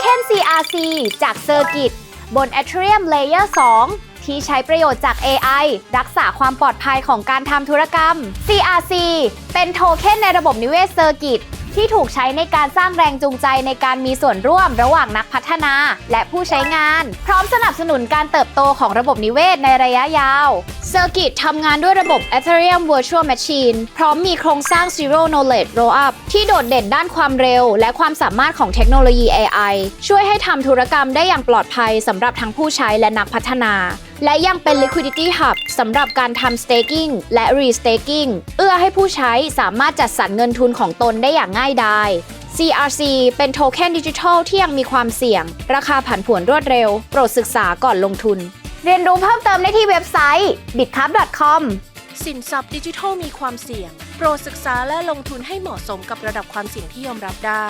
เค็น CRC จากเซอร์กิตบน Ethereum Layer 2 ที่ใช้ประโยชน์จาก AI รักษาความปลอดภัยของการทำธุรกรรม CRC เป็นโทเค็นในระบบนิเวศเซอร์กิต ที่ถูกใช้ในการสร้างแรงจูงใจในการมีส่วนร่วมระหว่างนักพัฒนา และผู้ใช้งาน พร้อมสนับสนุนการเติบโตของระบบนิเวศในระยะยาว Circuit ทำงานด้วยระบบ Ethereum Virtual Machine พร้อมมีโครงสร้าง Zero Knowledge Rollup ที่โดดเด่นด้านความเร็ว และความสามารถของเทคโนโลยี AI ช่วยให้ทำธุรกรรมได้อย่างปลอดภัยสำหรับทั้งผู้ใช้และนักพัฒนา และยังเป็น liquidity hub สำหรับการทำ staking และ restaking เอื้อให้ผู้ใช้สามารถจัดสรรเงินทุนของตนได้อย่างง่ายดาย CRC เป็นโทเค็นดิจิทัลที่ยังมีความเสี่ยง ราคาผันผวนรวดเร็ว โปรดศึกษาก่อนลงทุน เรียนรู้เพิ่มเติมได้ที่เว็บไซต์ bitcup.com สินทรัพย์ดิจิทัลมีความเสี่ยง โปรดศึกษาและลงทุนให้เหมาะสมกับระดับความเสี่ยงที่ยอมรับได้